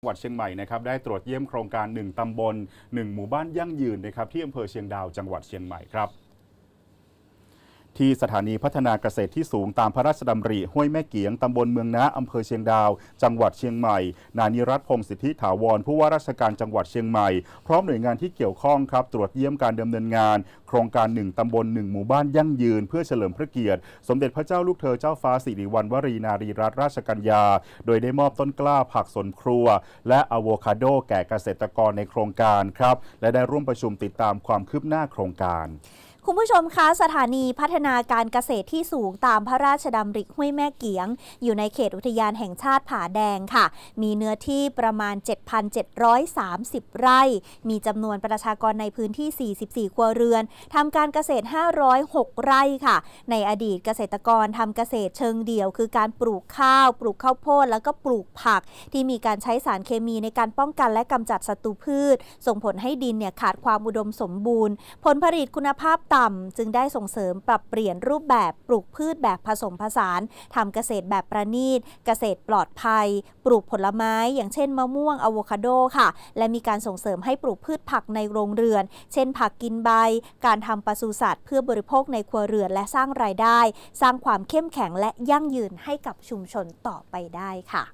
จังหวัดเชียงใหม่นะครับได้ตรวจเยี่ยมโครงการ 1 ตำบล 1 หมู่บ้านยั่งยืนนะครับที่อำเภอเชียงดาวจังหวัดเชียงใหม่ครับ ที่สถานีพัฒนาเกษตรที่สูงตามพระราชดำริห้วยแม่เกียงตำบลเมืองนะอำเภอเชียงดาว จังหวัดเชียงใหม่ นานิรัตนพงศิทธิถาวรผู้ว่าราชการจังหวัดเชียงใหม่ พร้อมหน่วยงานที่เกี่ยวข้องครับ ตรวจเยี่ยมการดำเนินงาน โครงการ 1ตำบล 1 หมู่บ้านยั่งยืน เพื่อเฉลิมพระเกียรติ สมเด็จพระเจ้าลูกเธอเจ้าฟ้าสิริวัณวรีนารีรัตนราชกัญญา โดยได้มอบต้นกล้าผักสนครัว และอะโวคาโดแก่เกษตรกรในโครงการครับและได้ร่วมประชุมติดตามความคืบหน้าโครงการ คุณผู้ชมคะสถานีพัฒนาการเกษตรที่สูงตามพระราชดำริห้วยแม่เกียง อยู่ในเขตอุทยานแห่งชาติผาแดงค่ะ มีเนื้อที่ประมาณ 7,730 ไร่ มีจำนวนประชากรในพื้นที่ 44 ครัวเรือนทำการเกษตร 506 ไร่ค่ะ ในอดีตเกษตรกรทำเกษตรเชิงเดี่ยว คือการปลูกข้าว ปลูกข้าวโพดแล้วก็ปลูกผัก ที่มีการใช้สารเคมีในการป้องกันและกำจัดศัตรูพืช ส่งผลให้ดินเนี่ยขาดความอุดมสมบูรณ์ ผลผลิตคุณภาพต่ำจึงได้ส่งเสริมปรับเปลี่ยนรูปแบบปลูกพืชแบบผสมผสานทำเกษตรแบบประณีต เกษตรปลอดภัย ปลูกผลไม้ อย่างเช่นมะม่วงอะโวคาโดค่ะ และมีการส่งเสริมให้ปลูกพืชผักในโรงเรือน เช่น ผักกินใบ การทำปศุสัตว์เพื่อบริโภคในครัวเรือนและสร้างรายได้ สร้างความเข้มแข็งและยั่งยืนให้กับชุมชนต่อไปได้ค่ะ